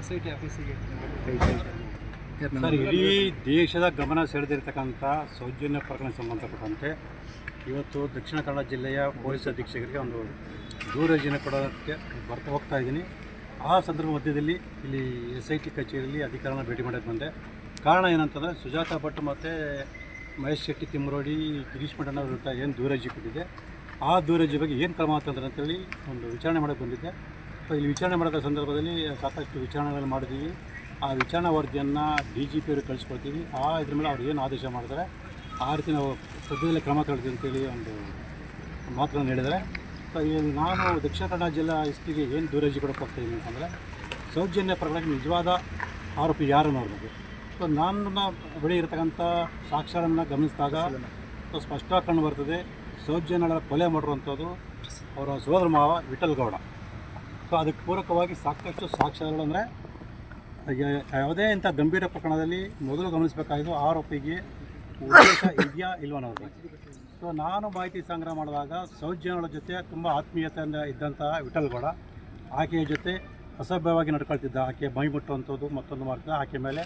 S I T ಆಫೀಸಿಗೆ sir ಇಡೀ ದೇಶದ ಗಮನ ಸೆಳೆದಿರ್ತಕ್ಕಂಥ ಸೌಜನ್ಯ ಪ್ರಕರಣ ಸಂಬಂಧಪಟ್ಟಂತೆ ಇವತ್ತು ದಕ್ಷಿಣ ಕನ್ನಡ ಜಿಲ್ಲೆಯ ಪೊಲೀಸ್ ಅಧೀಕ್ಷಕರಿಗೆ ಒಂದು ದೂರಜನೆ ಕೊಡೋದಕ್ಕೆ ಬರ್ತಾ ಹೋಗ್ತಾ ಇದ್ದೀನಿ. ಆ ಸಂದರ್ಭ ಮಧ್ಯದಲ್ಲಿ ಇಲ್ಲಿ ಎಸ್ ಐ ಟಿ ಕಚೇರಿಯಲ್ಲಿ ಅಧಿಕಾರನ ಭೇಟಿ ಮಾಡೋಕ್ಕೆ ಬಂದೆ. ಕಾರಣ ಏನಂತಂದರೆ ಸುಜಾತಾ ಭಟ್ ಮತ್ತು ಮಹೇಶ್ ಶೆಟ್ಟಿ ತಿಮ್ಮರೋಡಿ ಗಿರೀಶ್ ವಿರುದ್ಧ ಏನು ದೂರಜಿ ಕೊಟ್ಟಿದೆ ಆ ದೂರಜಿ ಬಗ್ಗೆ ಏನು ಕ್ರಮ ಆಗ್ತಂದ್ರೆ ಅಂತೇಳಿ ಒಂದು ವಿಚಾರಣೆ ಮಾಡೋಕ್ಕೆ ಬಂದಿದ್ದೆ. ಇಲ್ಲಿ ವಿಚಾರಣೆ ಮಾಡೋದ ಸಂದರ್ಭದಲ್ಲಿ ಸಾಕಷ್ಟು ವಿಚಾರಣೆಗಳು ಮಾಡಿದ್ದೀವಿ. ಆ ವಿಚಾರಣಾ ವರದಿಯನ್ನು ಡಿ ಜಿ ಪಿ ಅವ್ರಿಗೆ ಕಳಿಸ್ಕೊಡ್ತೀವಿ ಆ ಇದ್ರ ಮೇಲೆ ಅವ್ರು ಏನು ಆದೇಶ ಮಾಡಿದ್ರೆ ಆ ರೀತಿ ನಾವು ಸದ್ಯದಲ್ಲೇ ಕ್ರಮ ತಗೊಳ್ತೀವಿ ಅಂತೇಳಿ ಒಂದು ಮಾತುಗಳನ್ನು ಹೇಳಿದರೆ ಸೊ ನಾನು ದಕ್ಷಿಣ ಕನ್ನಡ ಜಿಲ್ಲಾ ಎಸ್ ಪಿಗೆ ಏನು ದೂರಜಿ ಇದ್ದೀನಿ ಅಂತಂದರೆ, ಸೌಜನ್ಯ ಪ್ರಕರಣಕ್ಕೆ ನಿಜವಾದ ಆರೋಪಿ ಯಾರು ನೋಡ್ಬೋದು ಸೊ ನನ್ನ ಬಳಿ ಇರತಕ್ಕಂಥ ಸಾಕ್ಷ್ಯಗಳನ್ನು ಗಮನಿಸಿದಾಗ ಸ್ಪಷ್ಟವಾಗಿ ಕಂಡು ಬರ್ತದೆ ಸೌಜನ್ಯಗಳ ಕೊಲೆ ಮಾಡಿರುವಂಥದ್ದು ಅವರ ಸೋದರ ಮಾವ ವಿಠಲ್ ಗೌಡ. ಅದಕ್ಕೆ ಪೂರಕವಾಗಿ ಸಾಕಷ್ಟು ಸಾಕ್ಷ್ಯಗಳು ಅಂದರೆ ಯಾವುದೇ ಇಂಥ ಗಂಭೀರ ಪ್ರಕರಣದಲ್ಲಿ ಮೊದಲು ಗಮನಿಸಬೇಕಾಗಿದ್ದು ಆರೋಪಿಗೆ ಉದ್ದೇಶ ಇದೆಯಾ ಇಲ್ವಾ ಅನ್ನೋದು. ಸೊ ನಾನು ಮಾಹಿತಿ ಸಂಗ್ರಹ ಮಾಡಿದಾಗ ಸೌಜನ್ಯಗಳ ಜೊತೆ ತುಂಬ ಆತ್ಮೀಯತೆಯಿಂದ ಇದ್ದಂತಹ ವಿಠಲ್ಗೌಡ ಆಕೆಯ ಜೊತೆ ಅಸಭ್ಯವಾಗಿ ನಡ್ಕೊಳ್ತಿದ್ದ ಆಕೆ ಮೈ ಮುಟ್ಟುವಂಥದ್ದು ಮತ್ತೊಂದು ಮಾಡ್ತಿದ್ದ ಆಕೆ ಮೇಲೆ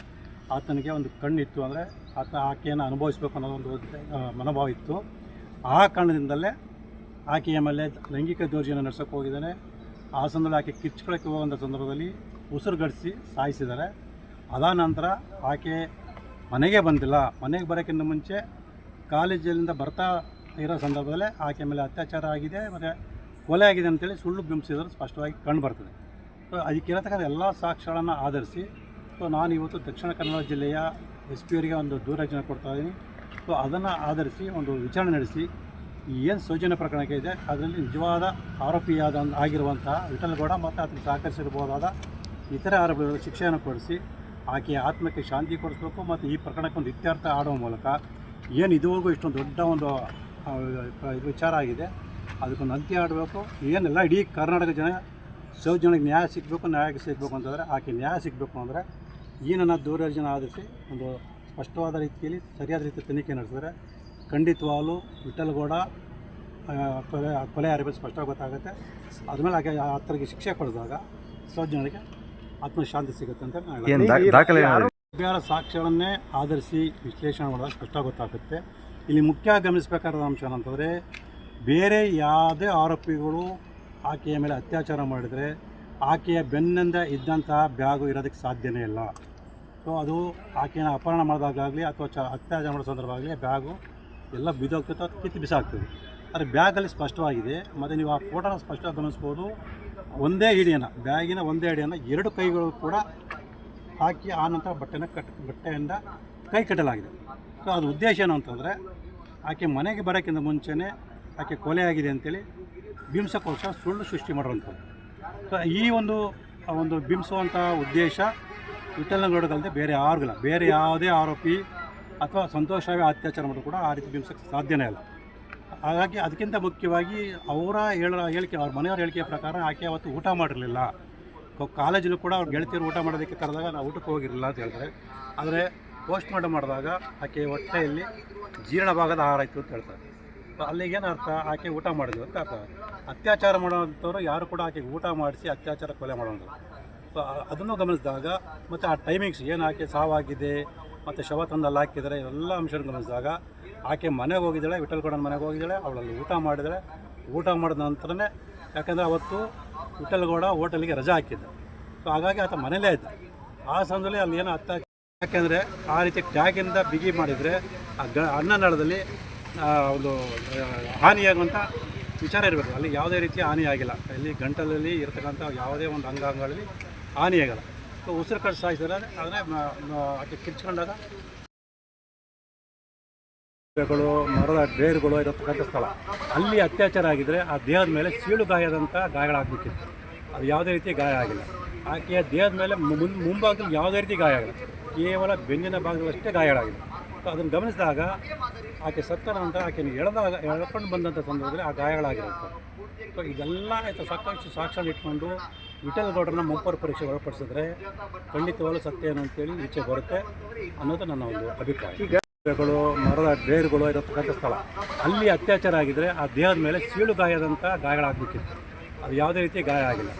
ಆತನಿಗೆ ಒಂದು ಕಣ್ಣಿತ್ತು ಅಂದರೆ ಆತ ಆಕೆಯನ್ನು ಅನುಭವಿಸಬೇಕು ಒಂದು ಮನೋಭಾವ ಇತ್ತು. ಆ ಕಾರಣದಿಂದಲೇ ಆಕೆಯ ಮೇಲೆ ಲೈಂಗಿಕ ದೌರ್ಜನ್ಯ ನಡೆಸೋಕೆ ಹೋಗಿದ್ದಾನೆ. ಆ ಸಂದರ್ಭದಲ್ಲಿ ಆಕೆ ಕಿಚ್ಕೊಳಕ್ಕೆ ಹೋಗುವಂಥ ಸಂದರ್ಭದಲ್ಲಿ ಉಸಿರುಗಡಿಸಿ ಸಾಯಿಸಿದ್ದಾರೆ ಅದಾದ ನಂತರ ಆಕೆ ಮನೆಗೆ ಬಂದಿಲ್ಲ. ಮನೆಗೆ ಬರೋಕ್ಕಿಂತ ಮುಂಚೆ ಕಾಲೇಜಲ್ಲಿಂದ ಬರ್ತಾ ಇರೋ ಸಂದರ್ಭದಲ್ಲೇ ಆಕೆ ಮೇಲೆ ಅತ್ಯಾಚಾರ ಆಗಿದೆ ಮತ್ತು ಕೊಲೆ ಆಗಿದೆ ಅಂತೇಳಿ ಸುಳ್ಳು ಬಿಂಬಿಸಿದ್ರೆ. ಸ್ಪಷ್ಟವಾಗಿ ಕಂಡು ಬರ್ತದೆ. ಸೊ ಅದಕ್ಕಿರತಕ್ಕಂಥ ಎಲ್ಲ ಸಾಕ್ಷ್ಯಗಳನ್ನು ಆಧರಿಸಿ ಸೊ ನಾನು ಇವತ್ತು ದಕ್ಷಿಣ ಕನ್ನಡ ಜಿಲ್ಲೆಯ ಎಸ್ ಪಿ ಅವರಿಗೆ ಒಂದು ದೂರರಚನೆ ಕೊಡ್ತಾ ಇದ್ದೀನಿ. ಸೊ ಅದನ್ನು ಆಧರಿಸಿ ಒಂದು ವಿಚಾರಣೆ ನಡೆಸಿ ಏನು ಸೌಜನ್ಯ ಪ್ರಕರಣಕ್ಕೆ ಇದೆ, ಅದರಲ್ಲಿ ನಿಜವಾದ ಆರೋಪಿಯಾದ ಆಗಿರುವಂತಹ ವಿಠಲಗೌಡ ಮತ್ತು ಅದನ್ನು ಸಹಕರಿಸಿರ್ಬೋದಾದ ಇತರೆ ಆರೋಪಿಗಳು ಶಿಕ್ಷೆಯನ್ನು ಕೊಡಿಸಿ ಆಕೆಯ ಆತ್ಮಕ್ಕೆ ಶಾಂತಿ ಕೊಡಿಸ್ಬೇಕು ಮತ್ತು ಈ ಪ್ರಕರಣಕ್ಕೆ ಒಂದು ಇತ್ಯರ್ಥ ಆಡುವ ಮೂಲಕ ಏನು ಇದುವರೆಗೂ ಇಷ್ಟೊಂದು ದೊಡ್ಡ ಒಂದು ವಿಚಾರ ಆಗಿದೆ, ಅದಕ್ಕೊಂದು ಅಂತ್ಯ ಆಡಬೇಕು. ಏನೆಲ್ಲ, ಇಡೀ ಕರ್ನಾಟಕ ಜನ ಸೌಜನ್ಯಕ್ಕೆ ನ್ಯಾಯ ಸಿಗಬೇಕು, ನ್ಯಾಯಕ್ಕೆ ಸಿಗಬೇಕು ಅಂತಂದರೆ ಆಕೆ ನ್ಯಾಯ ಸಿಗಬೇಕು ಅಂದರೆ ಈ ನನ್ನ ದೂರರ್ಜನ ಆಧರಿಸಿ ಒಂದು ಸ್ಪಷ್ಟವಾದ ರೀತಿಯಲ್ಲಿ, ಸರಿಯಾದ ರೀತಿಯ ತನಿಖೆ ನಡೆಸಿದರೆ ಖಂಡಿತವಾಗಲೂ ವಿಠಲಗೌಡ ಕೊಲೆ ಕೊಲೆ ಆರೋಪಿ ಸ್ಪಷ್ಟವಾಗಿ ಗೊತ್ತಾಗುತ್ತೆ. ಅದ್ಮೇಲೆ ಆಕೆ ಆತರಿಗೆ ಶಿಕ್ಷೆ ಕೊಡಿದಾಗ ಜನರಿಗೆ ಆತ್ಮಶಾಂತಿ ಸಿಗುತ್ತೆ ಅಂತ ನಾನು ಏನು ದಾಖಲೆ ಬೇರೆ ಸಾಕ್ಷ್ಯಗಳನ್ನೇ ಆಧರಿಸಿ ವಿಶ್ಲೇಷಣೆ ಮಾಡಿದಾಗ ಸ್ಪಷ್ಟ ಗೊತ್ತಾಗುತ್ತೆ. ಇಲ್ಲಿ ಮುಖ್ಯ ಗಮನಿಸಬೇಕಾದ ಅಂಶ ಏನಂತಂದರೆ ಬೇರೆ ಯಾವುದೇ ಆರೋಪಿಗಳು ಆಕೆಯ ಮೇಲೆ ಅತ್ಯಾಚಾರ ಮಾಡಿದರೆ ಆಕೆಯ ಬೆನ್ನಿಂದ ಇದ್ದಂತಹ ಬ್ಯಾಗು ಇರೋದಕ್ಕೆ ಸಾಧ್ಯನೇ ಇಲ್ಲ. ಸೊ ಅದು ಆಕೆಯನ್ನು ಅಪಹರಣ ಮಾಡಿದಾಗಲಿ ಅಥವಾ ಚ ಅತ್ಯಾಚಾರ ಮಾಡೋ ಸಂದರ್ಭ ಆಗಲಿ ಬ್ಯಾಗು ಎಲ್ಲ ಬಿದ್ದೋಗ್ತದೆ ಅಥವಾ ಕಿತ್ತು ಬಿಸಾಕ್ತದೆ. ಆದರೆ ಬ್ಯಾಗಲ್ಲಿ ಸ್ಪಷ್ಟವಾಗಿದೆ. ಮತ್ತು ನೀವು ಆ ಫೋಟೋನ ಸ್ಪಷ್ಟವಾಗಿ ಗಮನಿಸ್ಬೋದು. ಒಂದೇ ಹಿಡಿಯನ್ನು ಬ್ಯಾಗಿನ ಒಂದೇ ಹಿಡಿಯನ್ನು ಎರಡು ಕೈಗಳು ಕೂಡ ಹಾಕಿ ಆ ನಂತರ ಬಟ್ಟೆನ ಕಟ್, ಬಟ್ಟೆಯಿಂದ ಕೈ ಕಟ್ಟಲಾಗಿದೆ. ಸೊ, ಅದು ಉದ್ದೇಶ ಏನು ಅಂತಂದರೆ, ಆಕೆ ಮನೆಗೆ ಬರೋಕ್ಕಿಂತ ಮುಂಚೆನೇ ಆಕೆ ಕೊಲೆ ಆಗಿದೆ ಅಂತೇಳಿ ಬಿಂಸಕೋಶ ಸುಳ್ಳು ಸೃಷ್ಟಿ ಮಾಡುವಂಥದ್ದು. ಸೊ, ಈ ಒಂದು ಒಂದು ಬಿಂಬಿಸುವಂಥ ಉದ್ದೇಶ ವಿಠಲನಗೌಡಗಲ್ಲದೆ ಬೇರೆ ಯಾರಿಗಿಲ್ಲ ಬೇರೆ ಯಾವುದೇ ಆರೋಪಿ ಅಥವಾ ಸಂತೋಷವೇ ಅತ್ಯಾಚಾರ ಮಾಡೋದು ಕೂಡ ಆ ರೀತಿ ಬಿಂಬಿಸೋಕ್ಕೆ ಸಾಧ್ಯನೇ ಇಲ್ಲ. ಹಾಗಾಗಿ ಅದಕ್ಕಿಂತ ಮುಖ್ಯವಾಗಿ ಅವರ ಹೇಳ ಹೇಳಿಕೆ, ಅವ್ರ ಮನೆಯವ್ರ ಹೇಳಿಕೆಯ ಪ್ರಕಾರ ಆಕೆ ಅವತ್ತು ಊಟ ಮಾಡಿರಲಿಲ್ಲ. ಕಾಲೇಜಲ್ಲೂ ಕೂಡ ಅವ್ರ ಗೆಳತಿಯರು ಊಟ ಮಾಡೋದಕ್ಕೆ ಕರೆದಾಗ ನಾವು ಊಟಕ್ಕೆ ಹೋಗಿರಲಿಲ್ಲ ಅಂತ ಹೇಳ್ತಾರೆ. ಆದರೆ ಪೋಸ್ಟ್ ಮಾರ್ಟಮ್ ಮಾಡಿದಾಗ ಆಕೆ ಹೊಟ್ಟೆಯಲ್ಲಿ ಜೀರ್ಣ ಭಾಗದ ಆಹಾರ ಇತ್ತು ಅಂತ ಹೇಳ್ತಾರೆ. ಸೊ ಅಲ್ಲಿಗೆ ಏನು ಅರ್ಥ? ಆಕೆ ಊಟ ಮಾಡಿದ್ರು ಅಂತ ಅರ್ಥ. ಅತ್ಯಾಚಾರ ಮಾಡೋವಂಥವ್ರು ಯಾರು ಕೂಡ ಆಕೆಗೆ ಊಟ ಮಾಡಿಸಿ ಅತ್ಯಾಚಾರ ಕೊಲೆ ಮಾಡೋದು ಸೊ ಅದನ್ನು ಗಮನಿಸಿದಾಗ ಮತ್ತು ಆ ಟೈಮಿಂಗ್ಸ್ ಏನು ಆಕೆ ಸಾವಾಗಿದೆ, ಮತ್ತು ಶವ ತಂದಲ್ಲಿ ಹಾಕಿದರೆ ಎಲ್ಲ ಅಂಶವನ್ನು ಗಮನಿಸಿದಾಗ ಆಕೆ ಮನೆಗೆ ಹೋಗಿದ್ದಾಳೆ ವಿಠಲ್ಗೌಡನ ಮನೆಗೆ ಹೋಗಿದ್ದಾಳೆ, ಅವಳಲ್ಲಿ ಊಟ ಮಾಡಿದಾಳೆ. ಊಟ ಮಾಡಿದ ನಂತರನೇ ಯಾಕಂದರೆ ಅವತ್ತು ವಿಠಲ್ಗೌಡ ಹೋಟೆಲ್ಗೆ ರಜೆ ಹಾಕಿದ್ದ. ಸೊ ಹಾಗಾಗಿ ಆತ ಮನೇಲೇ ಇದ್ದ. ಆ ಸಮಯದಲ್ಲಿ ಅಲ್ಲಿ ಏನೋ ಅತ್ತ ಯಾಕೆಂದರೆ ಆ ರೀತಿ ಟ್ಯಾಗಿಂದ ಬಿಗಿ ಮಾಡಿದರೆ ಆ ಗ ಅನ್ನನಾಳದಲ್ಲಿ ಒಂದು ಹಾನಿಯಾಗುವಂಥ ವಿಚಾರ ಇರಬೇಕು. ಅಲ್ಲಿ ಯಾವುದೇ ರೀತಿ ಹಾನಿಯಾಗಿಲ್ಲ ಅಲ್ಲಿ ಗಂಟಲಲ್ಲಿ ಇರತಕ್ಕಂಥ ಯಾವುದೇ ಒಂದು ಅಂಗಾಂಗಗಳಲ್ಲಿ ಹಾನಿಯಾಗಲ್ಲ ಸೊ ಉಸಿರು ಕಟ್ಟು ಸಾಯಿಸಿದ್ರೆ ಅದನ್ನೇ ಆಕೆ ಕಿರ್ಚ್ಕೊಂಡಾಗ ಗಳು ಮರದ ಬೇರುಗಳು ಇರತಕ್ಕಂಥ ಸ್ಥಳ. ಅಲ್ಲಿ ಅತ್ಯಾಚಾರ ಆಗಿದ್ರೆ ಆ ದೇಹದ ಮೇಲೆ ಸೀಳು ಗಾಯದಂಥ ಗಾಯಗಳಾಗಬೇಕಿತ್ತು ಅದು ಯಾವುದೇ ರೀತಿ ಗಾಯ ಆಗಿಲ್ಲ. ಆಕೆಯ ದೇಹದ ಮೇಲೆ ಮುನ್ ಮುಂಭಾಗದಲ್ಲಿ ಯಾವುದೇ ರೀತಿ ಗಾಯ ಆಗಿಲ್ಲ. ಕೇವಲ ಬೆನ್ನಿನ ಭಾಗದಲ್ಲಷ್ಟೇ ಗಾಯಗಳಾಗಿದೆ ಸೊ ಅದನ್ನು ಗಮನಿಸಿದಾಗ ಆಕೆ ಸತ್ತ ನಂತರ ಆಕೆಯನ್ನು ಎಳೆದಾಗ, ಎಳ್ಕೊಂಡು ಬಂದಂಥ ಸಂದರ್ಭದಲ್ಲಿ ಆ ಗಾಯಗಳಾಗಿರುತ್ತೆ ಸೊ ಇದೆಲ್ಲ ಸಾಕಷ್ಟು ಸಾಕ್ಷಾತ್ ಇಟ್ಕೊಂಡು ವಿಠಲ್ ಗೌಡರನ್ನ ಮುಂಪರ್ ಪರೀಕ್ಷೆ ಒಳಪಡಿಸಿದ್ರೆ ಖಂಡಿತವಾಗ್ಲೂ ಸತ್ಯ ಏನು ಅಂತೇಳಿ ಈಚೆ ಬರುತ್ತೆ ಅನ್ನೋದು ನನ್ನ ಒಂದು ಅಭಿಪ್ರಾಯ. ಗಳು ಮರದ ಬೇರುಗಳು ಇರತಕ್ಕಂಥ ಸ್ಥಳ. ಅಲ್ಲಿ ಅತ್ಯಾಚಾರ ಆಗಿದ್ರೆ ಆ ದೇಹದ ಮೇಲೆ ಸೀಳು ಗಾಯದಂಥ ಗಾಯಗಳಾಗಬೇಕಿತ್ತು ಅದು ಯಾವುದೇ ರೀತಿ ಗಾಯ ಆಗಿಲ್ಲ.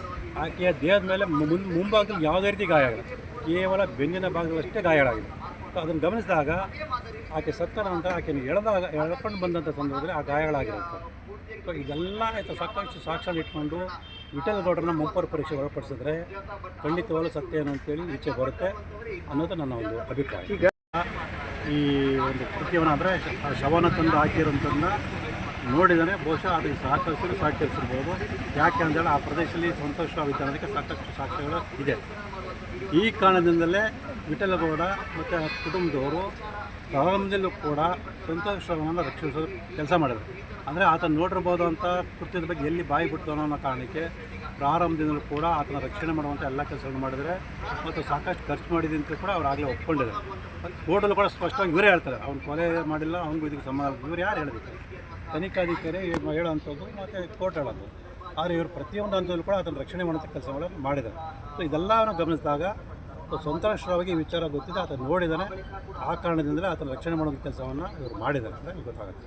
ಆಕೆಯ ದೇಹದ ಮೇಲೆ ಮುಂದೆ ಮುಂಭಾಗದಲ್ಲಿ ಯಾವುದೇ ರೀತಿ ಗಾಯ ಆಗಿಲ್ಲ. ಕೇವಲ ಬೆನ್ನಿನ ಭಾಗದಲ್ಲಷ್ಟೇ ಗಾಯಗಳಾಗಿದೆ ಸೊ ಅದನ್ನು ಗಮನಿಸಿದಾಗ ಆಕೆ ಸತ್ತ ನಂತರ ಆಕೆಯನ್ನು ಎಳೆದಾಗ, ಎಳ್ಕೊಂಡು ಬಂದಂಥ ಸಂದರ್ಭದಲ್ಲಿ ಆ ಗಾಯಗಳಾಗಿರುತ್ತೆ. ಸೊ ಇದೆಲ್ಲ ಸಾಕಷ್ಟು ಸಾಕ್ಷ್ಯ ಇಟ್ಕೊಂಡು ವಿಠಲ್ ಮುಂಪರ ಪರೀಕ್ಷೆ ಒಳಪಡಿಸಿದ್ರೆ ಖಂಡಿತವಾಗ್ಲೂ ಸತ್ಯ ಏನು ಅಂತೇಳಿ ಈಚೆ ಬರುತ್ತೆ ಅನ್ನೋದು ನನ್ನ ಒಂದು ಅಭಿಪ್ರಾಯ. ಈ ಒಂದು ಕೃತ್ಯವನ್ನು ಅಂದರೆ ಶವನ ತಂದು ಹಾಕಿರೋಂಥದ್ದನ್ನ ನೋಡಿದರೆ ಬಹುಶಃ ಅದಕ್ಕೆ ಸಹಕರಿಸಿದ್ರು ಸಹಕರಿಸಿರ್ಬೋದು ಯಾಕೆ ಅಂತೇಳಿ ಆ ಪ್ರದೇಶದಲ್ಲಿ ಸಂತೋಷವಾಗುತ್ತೆ ಅನ್ನೋದಕ್ಕೆ ಸಾಕಷ್ಟು ಸಾಕ್ಷ್ಯಗಳು ಇದೆ. ಈ ಕಾರಣದಿಂದಲೇ ವಿಠಲಗೌಡ ಮತ್ತು ಕುಟುಂಬದವರು ಪ್ರಾರಂಭದಲ್ಲೂ ಕೂಡ ಸಂತೋಷವನ್ನು ರಕ್ಷಿಸೋದು ಕೆಲಸ ಮಾಡಿದರು. ಅಂದರೆ ಆತ ನೋಡಿರ್ಬೋದು ಅಂತ ಕೃತ್ಯದ ಬಗ್ಗೆ ಎಲ್ಲಿ ಬಾಯಿ ಬಿಡ್ತಾನೋ ಅನ್ನೋ ಕಾರಣಕ್ಕೆ ಪ್ರಾರಂಭದಿಂದಲೂ ಕೂಡ ಆತನ ರಕ್ಷಣೆ ಮಾಡುವಂಥ ಎಲ್ಲ ಕೆಲಸಗಳನ್ನು ಮಾಡಿದರೆ ಮತ್ತು ಸಾಕಷ್ಟು ಖರ್ಚು ಮಾಡಿದೆ ಅಂತ ಕೂಡ ಅವ್ರು ಆಗಲೇ ಒಪ್ಕೊಂಡಿದ್ದಾರೆ. ಕೋರ್ಟಲ್ಲೂ ಕೂಡ ಸ್ಪಷ್ಟವಾಗಿ ಇವರೇ ಹೇಳ್ತಾರೆ ಅವ್ನು ಕೊಲೆ ಮಾಡಿಲ್ಲ ಅವ್ನಿಗೂ ಇದಕ್ಕೆ ಸಂಬಂಧ ಇವ್ರು ಯಾರು ಹೇಳಬೇಕು ತನಿಖಾಧಿಕಾರಿ ಹೇಳುವಂಥದ್ದು ಮತ್ತು ಕೋರ್ಟ್ ಹೇಳೋದು. ಆದರೆ ಇವರು ಪ್ರತಿಯೊಂದು ಹಂತದಲ್ಲೂ ಕೂಡ ಅದನ್ನು ರಕ್ಷಣೆ ಮಾಡುವಂಥ ಕೆಲಸಗಳನ್ನು ಮಾಡಿದ್ದಾರೆ. ಸೊ ಇದೆಲ್ಲವನ್ನು ಗಮನಿಸಿದಾಗ ಸೊ ಸಂತೋಷವಾಗಿ ಈ ವಿಚಾರ ಗೊತ್ತಿದೆ, ಆತ ನೋಡಿದ್ದಾನೆ. ಆ ಕಾರಣದಿಂದಲೇ ಆತನ ರಕ್ಷಣೆ ಮಾಡುವಂಥ ಕೆಲಸವನ್ನು ಇವರು ಮಾಡಿದ್ದಾರೆ ಅಂತ ಗೊತ್ತಾಗುತ್ತೆ.